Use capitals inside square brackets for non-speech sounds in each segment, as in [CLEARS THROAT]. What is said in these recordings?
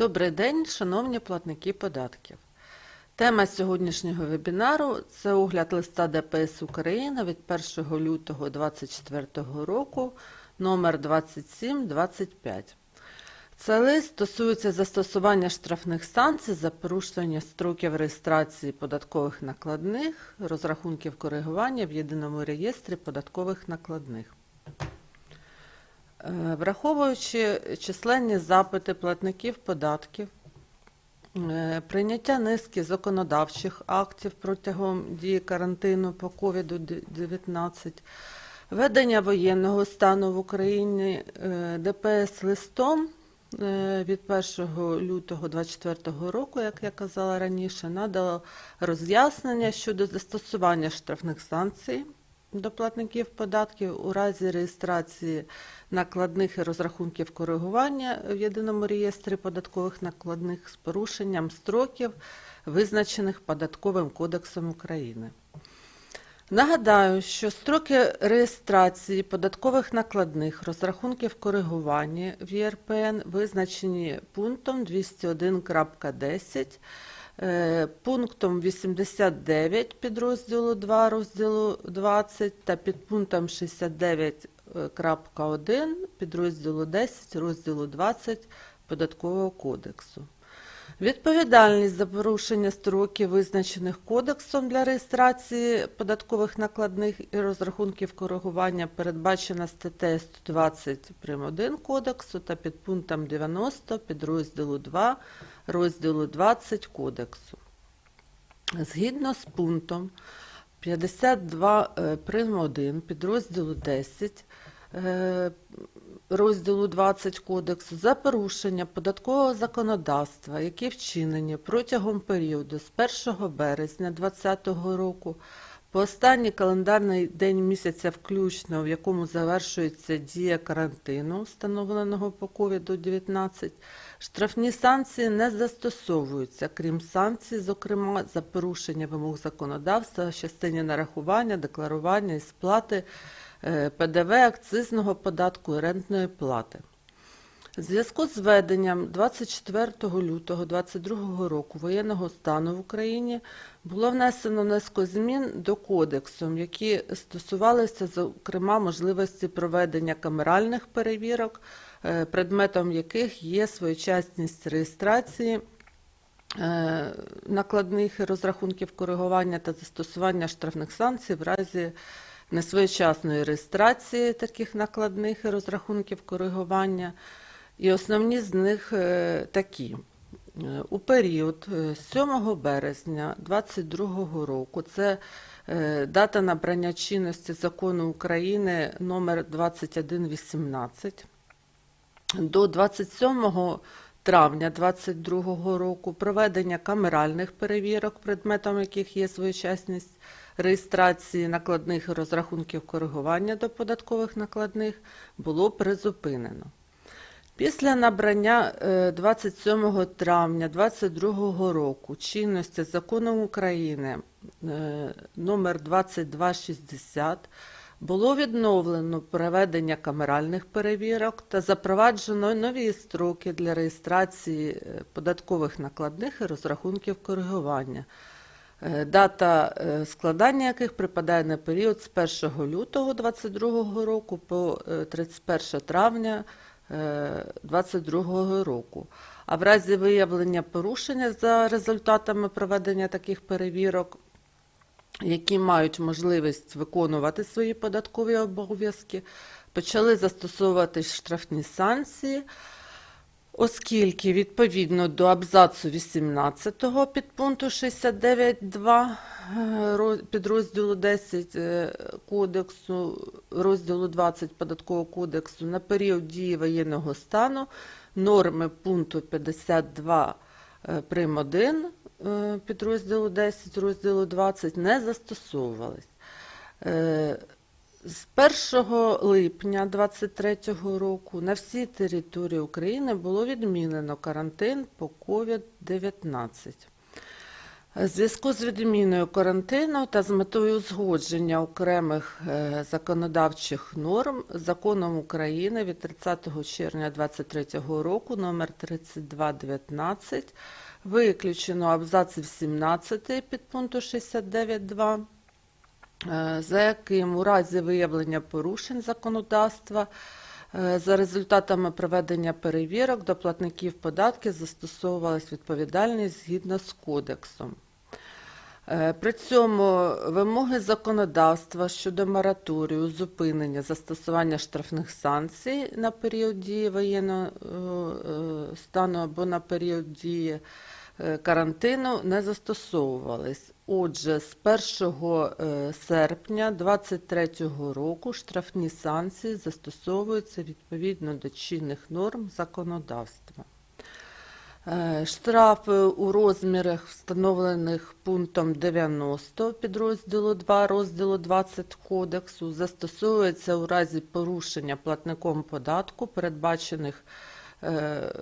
Добрий день, шановні платники податків. Тема сьогоднішнього вебінару це огляд листа ДПС України від 1 лютого 2024 року номер 2725. Цей лист стосується застосування штрафних санкцій за порушення строків реєстрації податкових накладних, розрахунків коригування в єдиному реєстрі податкових накладних. Е, Враховуючи численні запити платників податків, е, прийняття низки законодавчих актів протягом дії карантину по COVID-19, ведення воєнного стану в Україні е, ДПС листом від 1 лютого 2024 року, як я казала раніше, надало роз'яснення щодо застосування штрафних санкцій до платників податків у разі реєстрації накладних і розрахунків коригування в єдиному реєстрі податкових накладних з порушенням строків, визначених Податковим кодексом України. Нагадаю, що строки реєстрації податкових накладних розрахунків коригування в ЄРПН визначені пунктом 201.10, е, пунктом 89 підрозділу 2 розділу 20 та підпунктом 69.1 підрозділу 10 розділу 20 Податкового кодексу. Відповідальність за порушення строків, визначених кодексом для реєстрації податкових накладних і розрахунків коригування, передбачена статтею 120 прим. 1 кодексу та підпунктом 90 підрозділу 2 розділу 20 кодексу. Згідно з пунктом 52 е, прим. 1 підрозділу 10 е, розділу 20 Кодексу за порушення податкового законодавства, які вчинені протягом періоду з 1 березня 2020 року по останній календарний день місяця включно, в якому завершується дія карантину, встановленого по COVID-19, штрафні санкції не застосовуються, крім санкцій, зокрема, за порушення вимог законодавства частині нарахування, декларування і сплати е, ПДВ, акцизного податку і рентної плати. В зв'язку з введенням 24 лютого 2022 року воєнного стану в Україні було внесено низку змін до кодексу, які стосувалися, зокрема, можливості проведення камеральних перевірок, е, предметом яких є своєчасність реєстрації е, накладних розрахунків коригування та застосування штрафних санкцій в разі несвоєчасної реєстрації таких накладних розрахунків коригування. І основні з них е, такі. Е, У період е, з 7 березня 2022 року, це дата набрання чинності закону України номер 2118, до 27 травня 2022 року проведення камеральних перевірок, предметом яких є своєчасність реєстрації накладних розрахунків коригування до податкових накладних, було призупинено. Після набрання е, 27 травня 2022 року чинності законом України е, номер 2260 було відновлено проведення камеральних перевірок та запроваджено нові строки для реєстрації е, податкових накладних і розрахунків коригування, е, дата е, складання яких припадає на період з 1 лютого 2022 року по е, 31 травня 2022 року. А в разі виявлення порушення за результатами проведення таких перевірок, які мають можливість виконувати свої податкові обов'язки, почали застосовувати штрафні санкції, оскільки відповідно до абзацу 18 підпункту 69.2 е, роз- підрозділу 10 е, кодексу, розділу 20 податкового кодексу на період дії воєнного стану норми пункту 52 е, прим. 1 е, підрозділу 10 розділу 20 не застосовувались. З 1 липня 2023 року на всій території України було відмінено карантин по COVID-19. Зв'язку з відміною карантину та з метою узгодження окремих е, законодавчих норм законом України від 30 червня 2023 року номер 3219 виключено абзаців 17 підпункту 69.2, е, за яким у разі виявлення порушень законодавства за результатами проведення перевірок до платників податків застосовувалась відповідальність згідно з кодексом. Е, При цьому вимоги законодавства щодо мораторію зупинення застосування штрафних санкцій на період дії воєнного е, е, стану або на період дії е, карантину не застосовувались. Отже, з 1 е, серпня 2023 року штрафні санкції застосовуються відповідно до чинних норм законодавства. Е, Штрафи у розмірах, встановлених пунктом 90 підрозділу 2 розділу 20 Кодексу, застосовуються у разі порушення платником податку, передбачених е,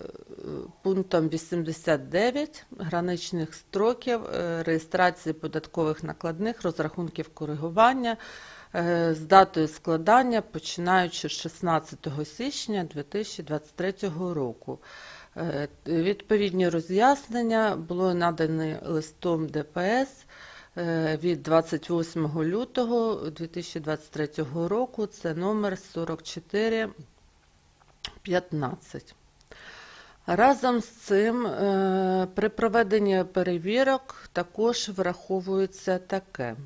пунктом 89 граничних строків е, реєстрації податкових накладних, розрахунків коригування е, з датою складання, починаючи з 16 січня 2023 року. Е, Відповідні роз'яснення було надані листом ДПС від 28 лютого 2023 року. Це номер 4415. Разом з цим е, при проведенні перевірок також враховується таке.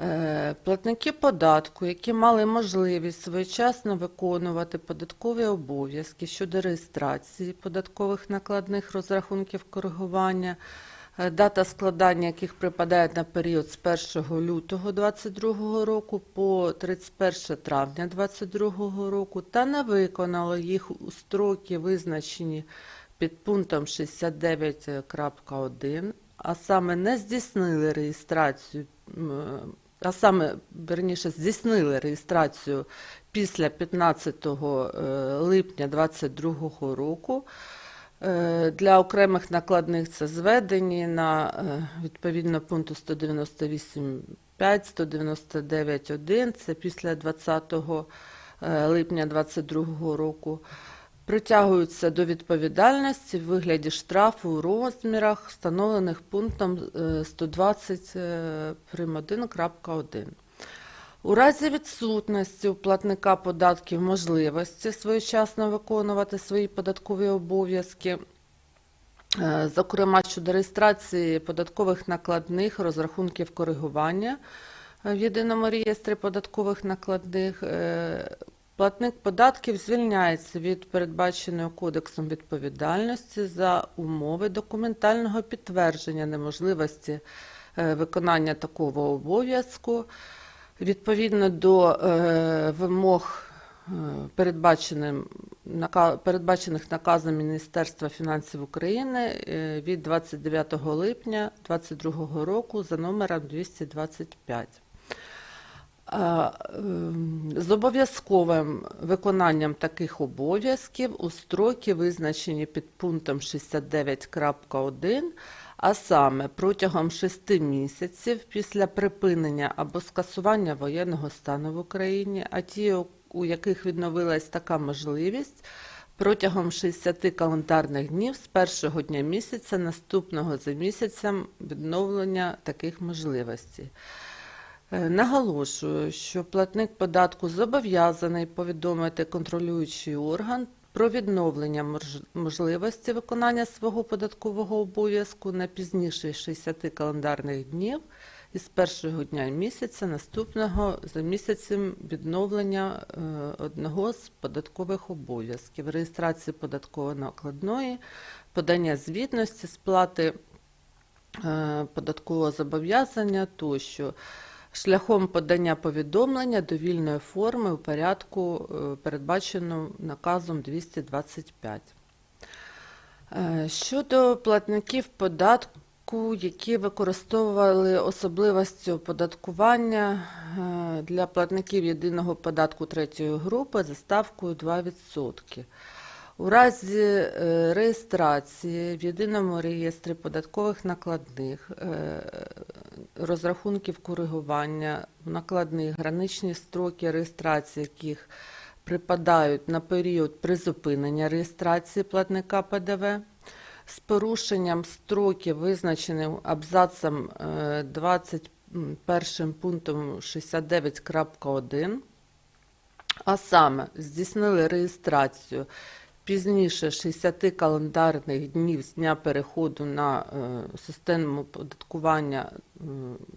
Е, Платники податку, які мали можливість своєчасно виконувати податкові обов'язки щодо реєстрації податкових накладних розрахунків коригування, дата складання яких припадає на період з 1 лютого 2022 року по 31 травня 2022 року, та не виконало їх у строки, визначені під пунктом 69.1, а саме не здійснили реєстрацію а саме, верніше, здійснили реєстрацію після 15 е, липня 2022 року. Е, Для окремих накладних це зведені на е, відповідно пункту 198.5, 199.1, це після 20 липня 2022 року притягуються до відповідальності в вигляді штрафу у розмірах, встановлених пунктом е, 120 е, прим. 1.1. У разі відсутності у платника податків можливості своєчасно виконувати свої податкові обов'язки, е, зокрема щодо реєстрації податкових накладних, розрахунків коригування е, в єдиному реєстрі податкових накладних, е, Платник податків звільняється від передбаченої кодексом відповідальності за умови документального підтвердження неможливості виконання такого обов'язку відповідно до е, вимог, е, передбачених наказом Міністерства фінансів України е, від 29 липня 2022 року за номером 225. А, ем, З обов'язковим виконанням таких обов'язків у строки, визначені під пунктом 69.1, а саме протягом 6 місяців після припинення або скасування воєнного стану в Україні, а ті, у- у яких відновилась така можливість, протягом 60 календарних днів з першого дня місяця, наступного за місяцем відновлення таких можливостей. Е, Наголошую, що платник податку зобов'язаний повідомити контролюючий орган про відновлення можливості виконання свого податкового обов'язку на пізніше 60 календарних днів із першого дня місяця наступного за місяцем відновлення е, одного з податкових обов'язків, реєстрації податкової накладної, подання звітності, сплати е, податкового зобов'язання тощо шляхом подання повідомлення до вільної форми у порядку, е, передбаченому наказом 225. Е, Щодо платників податку, які використовували особливості оподаткування е, для платників єдиного податку третьої групи за ставкою 2%. У разі е, реєстрації в єдиному реєстрі податкових накладних е, розрахунків коригування в накладних граничні строки реєстрації, яких припадають на період призупинення реєстрації платника ПДВ з порушенням строків, визначеним абзацом е, 21 пунктом 69.1, а саме здійснили реєстрацію пізніше 60 календарних днів з дня переходу на е, систему податкування,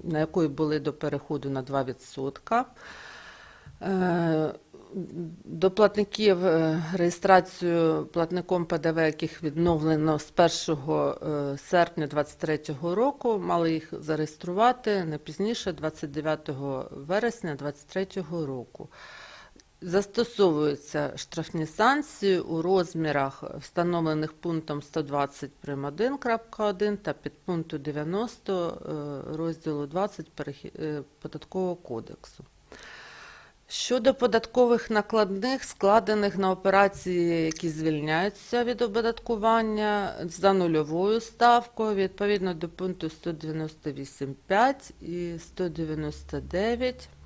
на якої були до переходу на 2%. Е, До платників е, реєстрацію платником ПДВ, яких відновлено з 1 е, серпня 2023 року, мали їх зареєструвати не пізніше 29 вересня 2023 року. Застосовуються штрафні санкції у розмірах, встановлених пунктом 120 прим. 1.1 та підпункту 90 е, розділу 20 е, Податкового кодексу. Щодо податкових накладних, складених на операції, які звільняються від оподаткування за нульовою ставкою, відповідно до пункту 198.5 і 199, Е,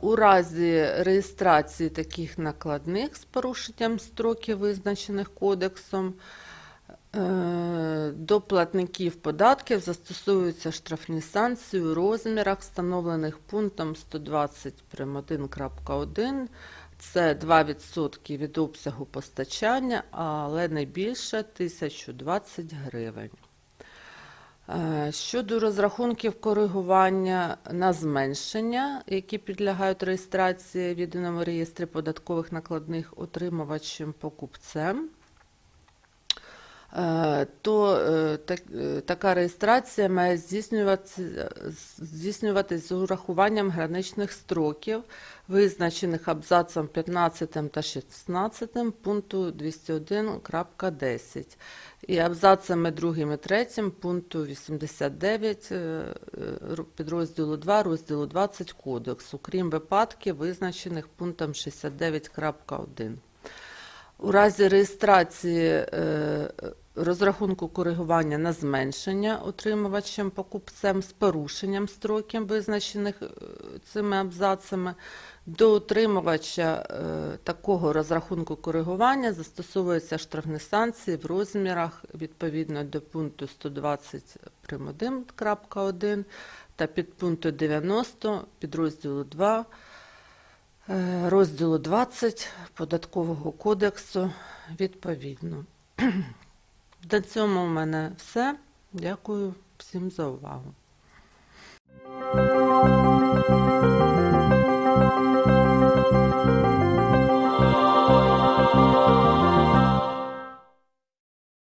У разі реєстрації таких накладних з порушенням строків, визначених кодексом, е, до платників податків застосовуються штрафні санкції у розмірах, встановлених пунктом 120 прим. 1.1. Це 2% від обсягу постачання, але не більше 1020 гривень. Е, Щодо розрахунків коригування на зменшення, які підлягають реєстрації в єдиному реєстрі податкових накладних отримувачем покупцем, то е, так- е, така реєстрація має здійснюватися, здійснюватись з урахуванням граничних строків, визначених абзацом 15 та 16 пункту 201.10 і абзацами 2 і 3 пункту 89 е, е, ру- підрозділу 2 розділу 20 Кодексу, крім випадків, визначених пунктом 69.1. У разі реєстрації е, розрахунку коригування на зменшення отримувачем покупцем з порушенням строків, визначених е, цими абзацами, до отримувача е, такого розрахунку коригування застосовуються штрафні санкції в розмірах відповідно до пункту 120 прим. 1.1 та підпункту 90 підрозділу 2 е, Е, розділу 20 податкового кодексу відповідно. [CLEARS THROAT] На цьому в мене все. Дякую всім за увагу. Thank you.